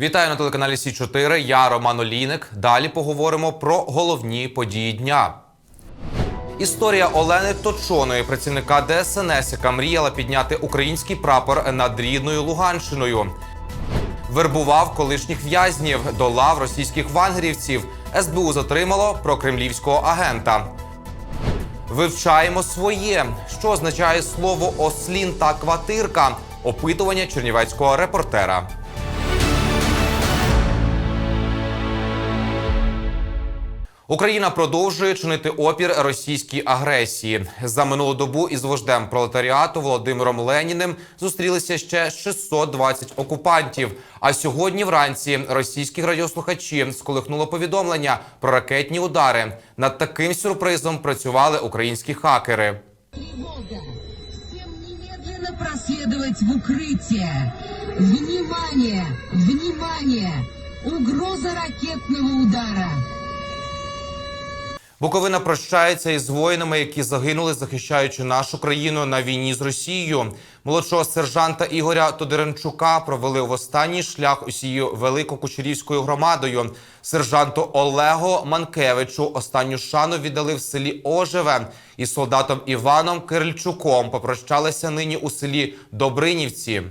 Вітаю на телеканалі Сі 4 Я Роман Олійник. Далі поговоримо про головні події дня. Історія Олени Точоної, працівника ДСНС, яка мріяла підняти український прапор над рідною Луганщиною. Вербував колишніх в'язнів до лав російських вангерівців. СБУ затримало прокремлівського агента. Вивчаємо своє, що означає слово ослін та квартирка. Опитування чернівецького репортера. Україна продовжує чинити опір російській агресії. За минулу добу із вождем пролетаріату Володимиром Леніним зустрілися ще 620 окупантів. А сьогодні вранці російських радіослухачі сколихнуло повідомлення про ракетні удари. Над таким сюрпризом працювали українські хакери. Проследовать в укрытие! Внимание! Внимание! Угроза ракетного удара! Буковина прощається із воїнами, які загинули, захищаючи нашу країну на війні з Росією. Молодшого сержанта Ігоря Тодоренчука провели в останній шлях усією великокучерівською громадою. Сержанту Олегу Манкевичу останню шану віддали в селі Ожеве. Із солдатом Іваном Кирильчуком попрощалися нині у селі Добринівці.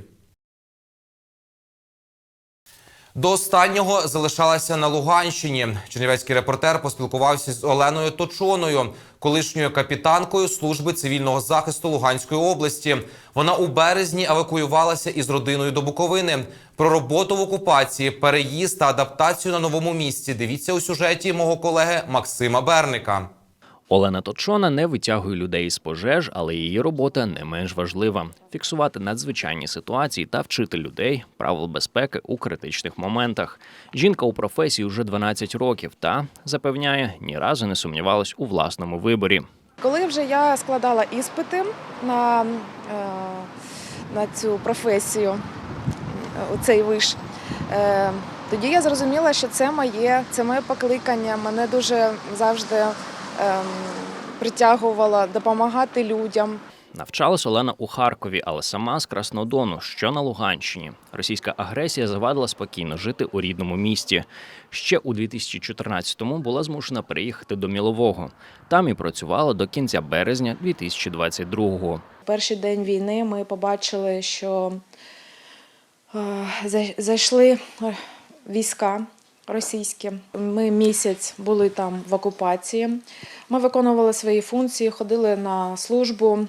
До останнього залишалася на Луганщині. Чернівецький репортер поспілкувався з Оленою Точоною, колишньою капітанкою служби цивільного захисту Луганської області. Вона у березні евакуювалася із родиною до Буковини. Про роботу в окупації, переїзд та адаптацію на новому місці. Дивіться у сюжеті мого колеги Максима Берника. Олена Точона не витягує людей з пожеж, але її робота не менш важлива фіксувати надзвичайні ситуації та вчити людей правил безпеки у критичних моментах. Жінка у професії вже 12 років та запевняє, ні разу не сумнівалась у власному виборі. Коли вже я складала іспити на, е, на цю професію, у цей виш, е, тоді я зрозуміла, що це моє, це моє покликання. Мене дуже завжди ем, притягувало допомагати людям. Навчалась Олена у Харкові, але сама з Краснодону, що на Луганщині. Російська агресія завадила спокійно жити у рідному місті. Ще у 2014-му була змушена переїхати до Мілового. Там і працювала до кінця березня 2022-го. Перший день війни ми побачили, що е, зайшли е, війська російські. Ми місяць були там в окупації. Ми виконували свої функції, ходили на службу.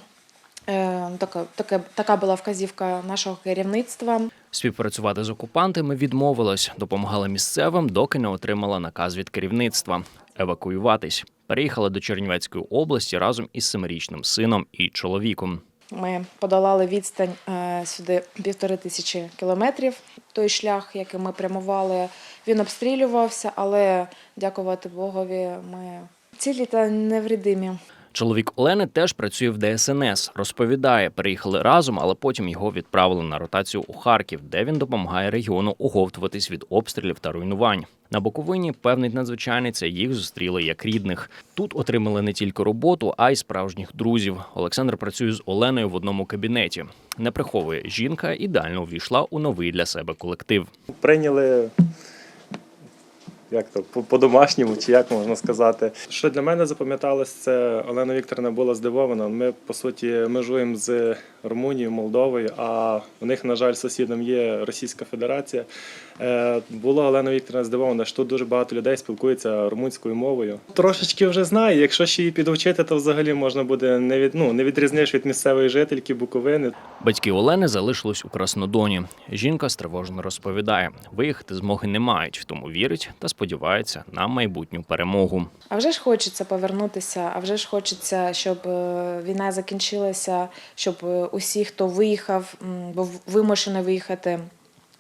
Е, Така, така, така була вказівка нашого керівництва. Співпрацювати з окупантами відмовилась, допомагала місцевим, доки не отримала наказ від керівництва евакуюватись. Переїхала до Чернівецької області разом із семирічним сином і чоловіком. Ми подолали відстань е, сюди півтори тисячі кілометрів. Той шлях, який ми прямували, він обстрілювався, але дякувати Богові, ми цілі та невредимі. Чоловік Олени теж працює в ДСНС. Розповідає, переїхали разом, але потім його відправили на ротацію у Харків, де він допомагає регіону оговтуватись від обстрілів та руйнувань. На Буковині певний надзвичайниця їх зустріли як рідних. Тут отримали не тільки роботу, а й справжніх друзів. Олександр працює з Оленою в одному кабінеті. Не приховує жінка, ідеально увійшла у новий для себе колектив. прийняли як то по- по-домашньому, чи як можна сказати. Що для мене запам'яталось, це Олена Вікторівна була здивована. Ми по суті межуємо з Румунією, Молдовою, а у них, на жаль, сусідом є Російська Федерація. Е, Була Олена Вікторівна здивована, що тут дуже багато людей спілкуються румунською мовою. Трошечки вже знає. Якщо ще її підвчити, то взагалі можна буде не від ну не відрізниш від місцевої жительки Буковини. Батьки Олени залишились у Краснодоні. Жінка стривожено розповідає, виїхати змоги не мають, тому вірить та сподівається на майбутню перемогу. А вже ж хочеться повернутися, а вже ж хочеться, щоб е, війна закінчилася, щоб е, усі, хто виїхав, був вимушений виїхати.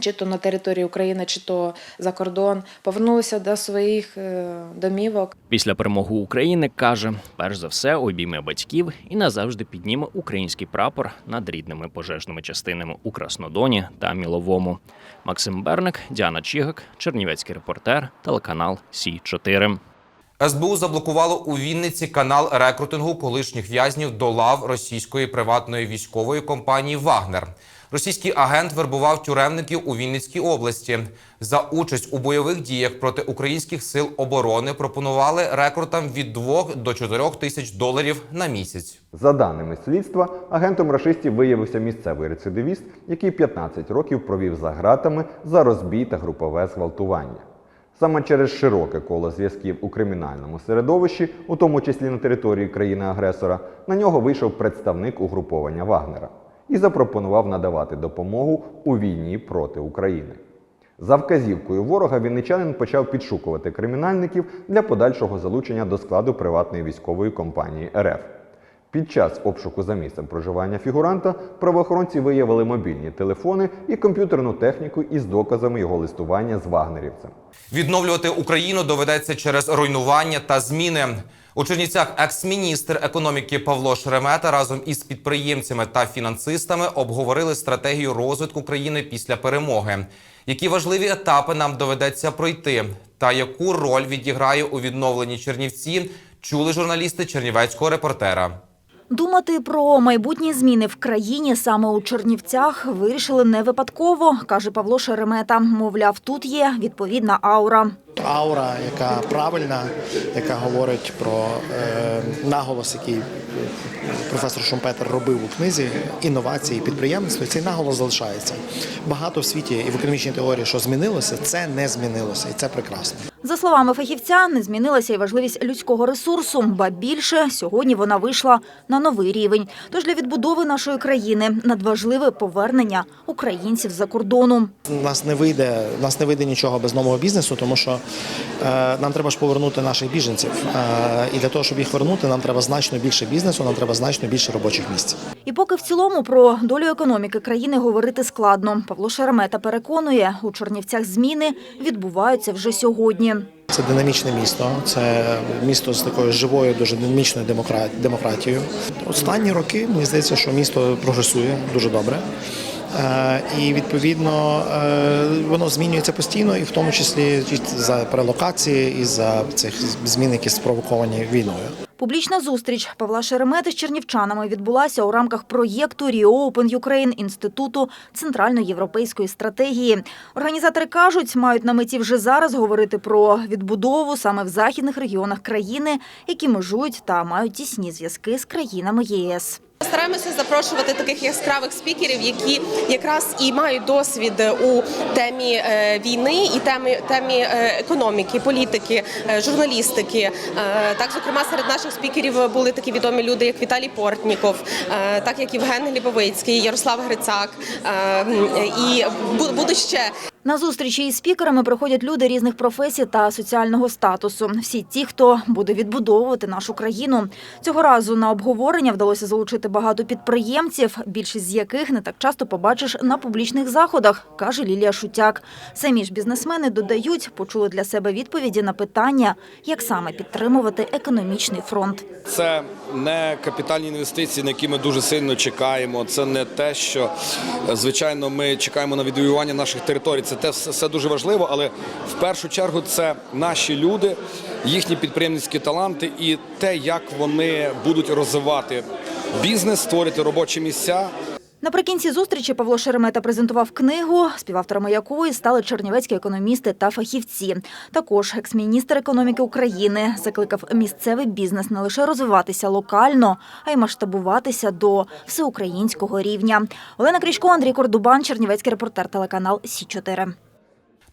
Чи то на території України, чи то за кордон, повернулися до своїх е, домівок. Після перемоги України каже, перш за все обійме батьків і назавжди підніме український прапор над рідними пожежними частинами у Краснодоні та Міловому. Максим Берник, Діана Чігак, Чернівецький репортер, телеканал Сі 4 СБУ заблокувало у Вінниці канал рекрутингу колишніх в'язнів до лав російської приватної військової компанії Вагнер. Російський агент вербував тюремників у Вінницькій області. За участь у бойових діях проти українських сил оборони пропонували рекрутам від 2 до 4 тисяч доларів на місяць. За даними слідства, агентом рашистів виявився місцевий рецидивіст, який 15 років провів за ґратами за розбій та групове зґвалтування. Саме через широке коло зв'язків у кримінальному середовищі, у тому числі на території країни-агресора, на нього вийшов представник угруповання Вагнера і запропонував надавати допомогу у війні проти України. За вказівкою ворога вінничанин почав підшукувати кримінальників для подальшого залучення до складу приватної військової компанії РФ. Під час обшуку за місцем проживання фігуранта правоохоронці виявили мобільні телефони і комп'ютерну техніку із доказами його листування з вагнерівцем. Відновлювати Україну доведеться через руйнування та зміни. У Чернівцях екс-міністр економіки Павло Шеремета разом із підприємцями та фінансистами обговорили стратегію розвитку країни після перемоги. Які важливі етапи нам доведеться пройти, та яку роль відіграє у відновленні Чернівці, чули журналісти Чернівецького репортера. Думати про майбутні зміни в країні саме у Чернівцях вирішили не випадково, каже Павло Шеремета. Мовляв, тут є відповідна аура. Аура, яка правильна, яка говорить про е, наголос, який професор Шумпетер робив у книзі інновації, підприємництво. Цей наголос залишається. Багато в світі і в економічній теорії, що змінилося, це не змінилося, і це прекрасно. За словами фахівця, не змінилася і важливість людського ресурсу, ба більше сьогодні вона вийшла на новий рівень. Тож для відбудови нашої країни надважливе повернення українців за кордону. У нас не вийде, у нас не вийде нічого без нового бізнесу, тому що нам треба ж повернути наших біженців. Е, і для того, щоб їх вернути, нам треба значно більше бізнесу, нам треба значно більше робочих місць. І поки в цілому про долю економіки країни говорити складно. Павло Шеремета переконує, у Чернівцях зміни відбуваються вже сьогодні. Це динамічне місто, це місто з такою живою, дуже динамічною демокра- демократією. Останні роки мені здається, що місто прогресує дуже добре. Е, І відповідно е, воно змінюється постійно, і в тому числі за перелокації і за цих змін, які спровоковані війною. Публічна зустріч Павла Шеремети з чернівчанами відбулася у рамках проєкту Reopen Ukraine Інституту центральноєвропейської стратегії. Організатори кажуть, мають на меті вже зараз говорити про відбудову саме в західних регіонах країни, які межують та мають тісні зв'язки з країнами ЄС. Стараємося запрошувати таких яскравих спікерів, які якраз і мають досвід у темі е, війни і темі темі е, економіки, політики, е, журналістики. Е, Так, зокрема, серед наших спікерів були такі відомі люди, як Віталій Портніков, е, так як Євген Глібовицький, Ярослав Грицак. Е, І бу- будуть ще На зустрічі із спікерами приходять люди різних професій та соціального статусу. Всі ті, хто буде відбудовувати нашу країну. Цього разу на обговорення вдалося залучити багато підприємців, більшість з яких не так часто побачиш на публічних заходах, каже Лілія Шутяк. Самі ж бізнесмени додають, почули для себе відповіді на питання, як саме підтримувати економічний фронт. Це не капітальні інвестиції, на які ми дуже сильно чекаємо. Це не те, що звичайно ми чекаємо на відвоювання наших територій. Це те все, дуже важливо, але в першу чергу це наші люди, їхні підприємницькі таланти і те, як вони будуть розвивати бізнес, створити робочі місця. Наприкінці зустрічі Павло Шеремета презентував книгу, співавторами якої стали чернівецькі економісти та фахівці. Також екс-міністр економіки України закликав місцевий бізнес не лише розвиватися локально, а й масштабуватися до всеукраїнського рівня. Олена Крічко, Андрій Кордубан, Чернівецький репортер, телеканал Сі 4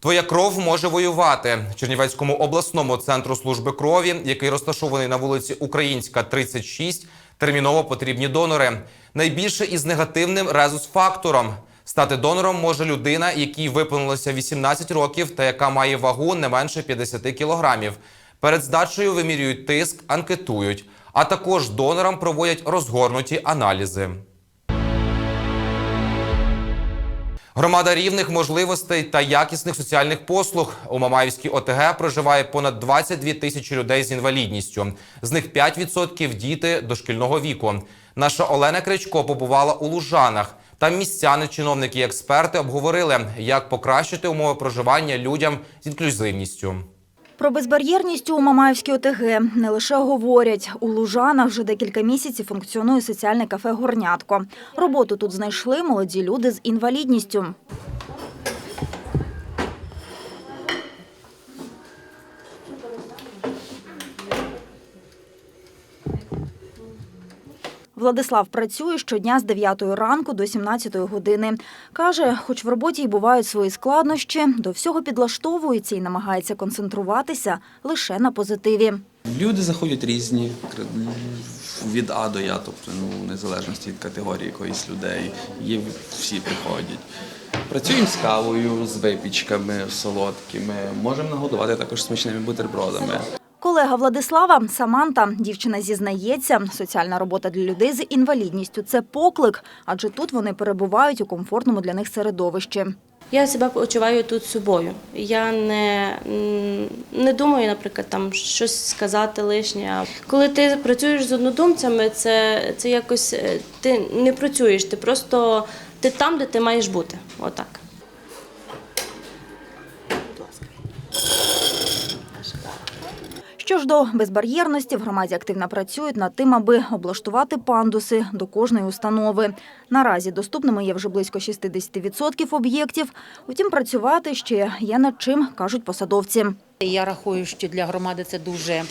Твоя кров може воювати. Чернівецькому обласному центру служби крові, який розташований на вулиці Українська, 36, терміново потрібні донори. Найбільше із негативним резус-фактором. Стати донором може людина, якій виповнилося 18 років та яка має вагу не менше 50 кілограмів. Перед здачею вимірюють тиск, анкетують, а також донорам проводять розгорнуті аналізи. Громада рівних можливостей та якісних соціальних послуг у Мамаївській ОТГ проживає понад 22 тисячі людей з інвалідністю. З них 5% – діти дошкільного віку. Наша Олена Кричко побувала у Лужанах. Там містяни, чиновники і експерти обговорили, як покращити умови проживання людям з інклюзивністю. Про безбар'єрність у Мамаївській ОТГ не лише говорять. У Лужанах вже декілька місяців функціонує соціальне кафе «Горнятко». Роботу тут знайшли молоді люди з інвалідністю. Владислав працює щодня з 9 ранку до 17 години. Каже, хоч в роботі й бувають свої складнощі, до всього підлаштовується і намагається концентруватися лише на позитиві. Люди заходять різні від А до Я, тобто ну, в незалежності від категорії якоїсь людей. Є всі приходять. Працюємо з кавою, з випічками солодкими. Можемо нагодувати також смачними бутербродами. Колега Владислава Саманта, дівчина зізнається, соціальна робота для людей з інвалідністю це поклик, адже тут вони перебувають у комфортному для них середовищі. Я себе почуваю тут собою. Я не, не думаю, наприклад, там щось сказати лишнє. Коли ти працюєш з однодумцями, це, це якось е, ти не працюєш, ти просто ти там, де ти маєш бути. Отак. Ж до безбар'єрності, в громаді активно працюють над тим, аби облаштувати пандуси до кожної установи. Наразі доступними є вже близько 60% об'єктів. Утім, працювати ще є над чим, кажуть посадовці. Я рахую, що для громади це дуже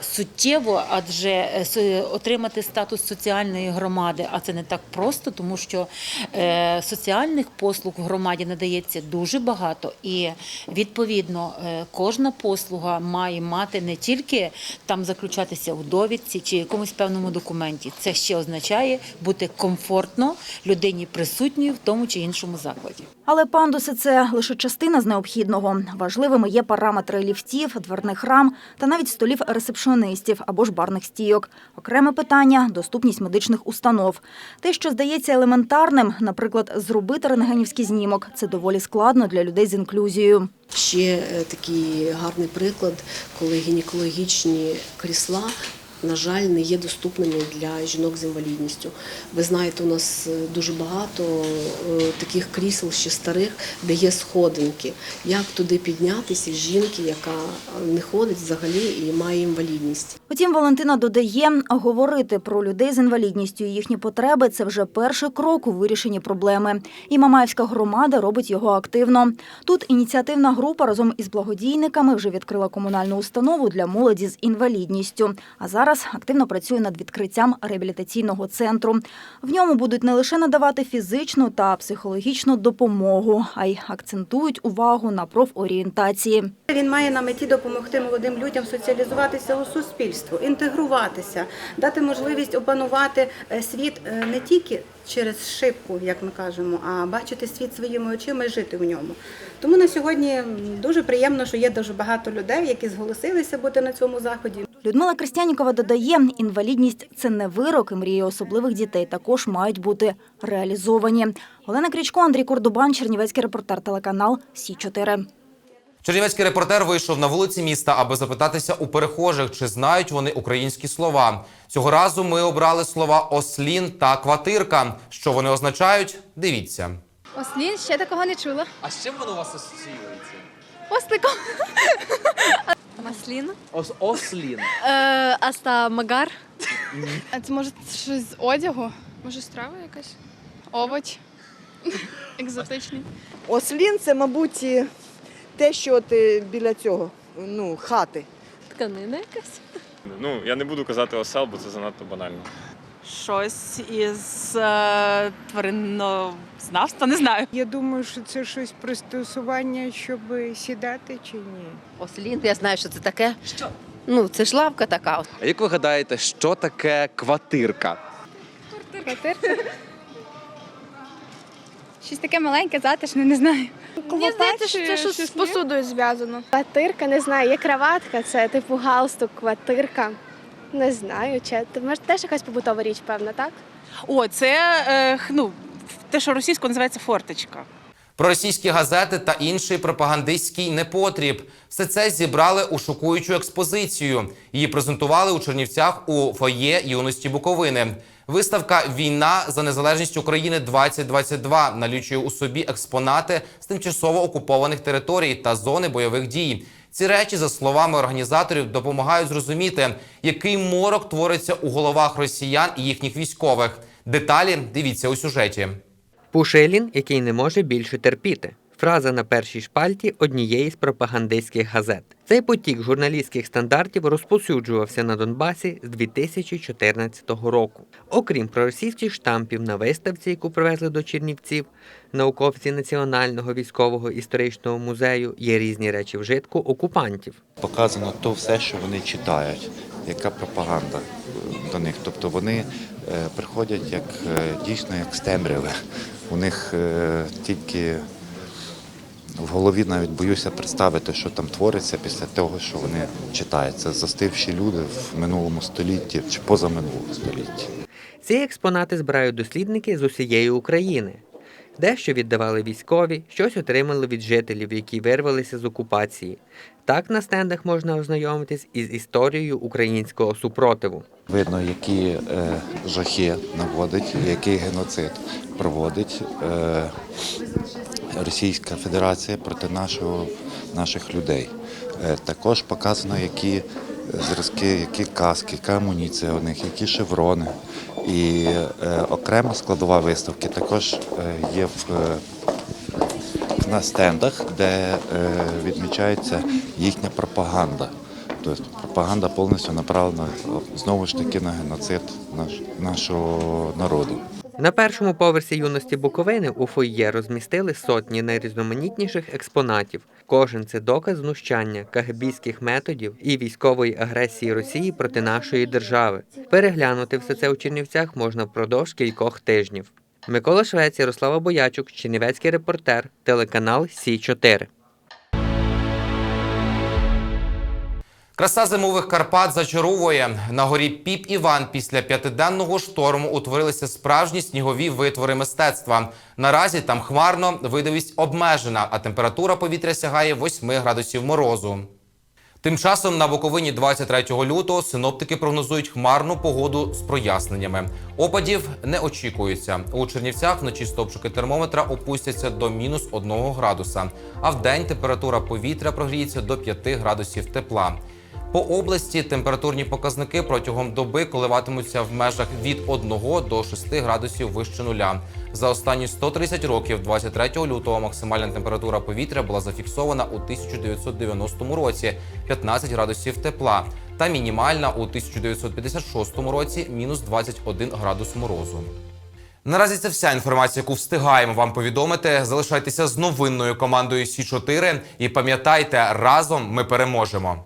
суттєво, адже е, отримати статус соціальної громади, а це не так просто, тому що е, соціальних послуг в громаді надається дуже багато, і відповідно е, кожна послуга має мати не тільки там заключатися у довідці чи якомусь певному документі. Це ще означає бути комфортно людині присутньою в тому чи іншому закладі. Але пандуси це лише частина з необхідного. Важливими є параметри ліфтів, дверних рам та навіть столів ресепшонистів або ж барних стійок. Окреме питання доступність медичних установ. Те, що здається елементарним, наприклад, зробити рентгенівський знімок, це доволі складно для людей з інклюзією. Ще е, такий гарний приклад, коли гінекологічні крісла. На жаль, не є доступними для жінок з інвалідністю. Ви знаєте, у нас е, дуже багато е, таких крісел ще старих, де є сходинки. Як туди піднятися жінки, яка не ходить взагалі і має інвалідність? Утім, Валентина додає, говорити про людей з інвалідністю і їхні потреби це вже перший крок у вирішенні проблеми. І Мамаївська громада робить його активно. Тут ініціативна група разом із благодійниками вже відкрила комунальну установу для молоді з інвалідністю. А зараз активно працює над відкриттям реабілітаційного центру. В ньому будуть не лише надавати фізичну та психологічну допомогу, а й акцентують увагу на профорієнтації. Він має на меті допомогти молодим людям соціалізуватися у суспільство, інтегруватися, дати можливість опанувати е, світ е, не тільки через шибку, як ми кажемо, а бачити світ своїми очима і жити в ньому. Тому на сьогодні дуже приємно, що є дуже багато людей, які зголосилися бути на цьому заході. Людмила Крестянікова додає, інвалідність це не вирок, і мрії особливих дітей також мають бути реалізовані. Олена Крічко, Андрій Кордубан, Чернівецький репортер, телеканал Сі 4 Чернівецький репортер вийшов на вулиці міста, аби запитатися у перехожих, чи знають вони українські слова. Цього разу ми обрали слова ослін та квартирка. Що вони означають? Дивіться. Ослін ще такого не чула. А з чим воно у вас асоціюється? Осликом. Маслін. Ос ослін. Е, Аста Магар. А це може щось з одягу? Може страва якась? Овоч. Екзотичний. Ослін це, мабуть, те, що от е, біля цього, ну, хати. Тканина якась. Ну, я не буду казати осел, бо це занадто банально. Щось із е, твариннознавства, не знаю. Я думаю, що це щось пристосування, щоб сідати чи ні. Ослін, я знаю, що це таке. Що? Ну, це ж лавка така. А як ви гадаєте, що таке квартирка? Квартирка. Щось таке маленьке, затишне, не знаю. Мені здається, що це щось з посудою зв'язано. Квартирка, не знаю, є краватка, це типу галстук, квартирка. Не знаю, чи це може теж якась побутова річ, певна, так? О, це е, ну, те, що російською називається форточка. Проросійські газети та інший пропагандистський непотріб. Все це зібрали у шокуючу експозицію. Її презентували у Чернівцях у фоє юності Буковини. Виставка Війна за незалежність України 2022 налічує у собі експонати з тимчасово окупованих територій та зони бойових дій. Ці речі, за словами організаторів, допомагають зрозуміти, який морок твориться у головах росіян і їхніх військових. Деталі дивіться у сюжеті. Пушилін, який не може більше терпіти. Фраза на першій шпальті однієї з пропагандистських газет. Цей потік журналістських стандартів розповсюджувався на Донбасі з 2014 року. Окрім проросійських штампів на виставці, яку привезли до Чернівців, науковці Національного військового історичного музею є різні речі вжитку окупантів. Показано то все, що вони читають, яка пропаганда до них. Тобто вони е, приходять як е, дійсно як з. У них е, тільки в голові навіть боюся представити, що там твориться після того, що вони читають. Це застивші люди в минулому столітті чи позаминулому столітті. Ці експонати збирають дослідники з усієї України. Дещо віддавали військові, щось отримали від жителів, які вирвалися з окупації. Так на стендах можна ознайомитись із історією українського супротиву. Видно, які е, жахи наводить, який геноцид проводить е, Російська Федерація проти нашого, наших людей. Е, також показано, які зразки, які каски, яка амуніція у них, які шеврони. І е, окрема складова виставки також е, є в, на стендах, де відмічається їхня пропаганда. Тобто пропаганда повністю направлена знову ж таки на геноцид наш, нашого народу. На першому поверсі юності Буковини у фойє розмістили сотні найрізноманітніших експонатів. Кожен це доказ знущання, кагебійських методів і військової агресії Росії проти нашої держави. Переглянути все це у Чернівцях можна впродовж кількох тижнів. Микола Швець, Ярослава Боячук, Чернівецький репортер, телеканал Сі 4 Краса зимових Карпат зачаровує. На горі Піп Іван після п'ятиденного шторму утворилися справжні снігові витвори мистецтва. Наразі там хмарно, видовість обмежена, а температура повітря сягає 8 градусів морозу. Тим часом на Буковині 23 лютого синоптики прогнозують хмарну погоду з проясненнями. Опадів не очікується. У Чернівцях вночі стопчики термометра опустяться до мінус 1 градуса, а в день температура повітря прогріється до 5 градусів тепла. По області температурні показники протягом доби коливатимуться в межах від 1 до 6 градусів вище нуля. За останні 130 років, 23 лютого, максимальна температура повітря була зафіксована у 1990 році 15 градусів тепла, та мінімальна у 1956 році мінус 21 градус морозу. Наразі це вся інформація, яку встигаємо вам повідомити. Залишайтеся з новинною командою Сі 4 і пам'ятайте, разом ми переможемо.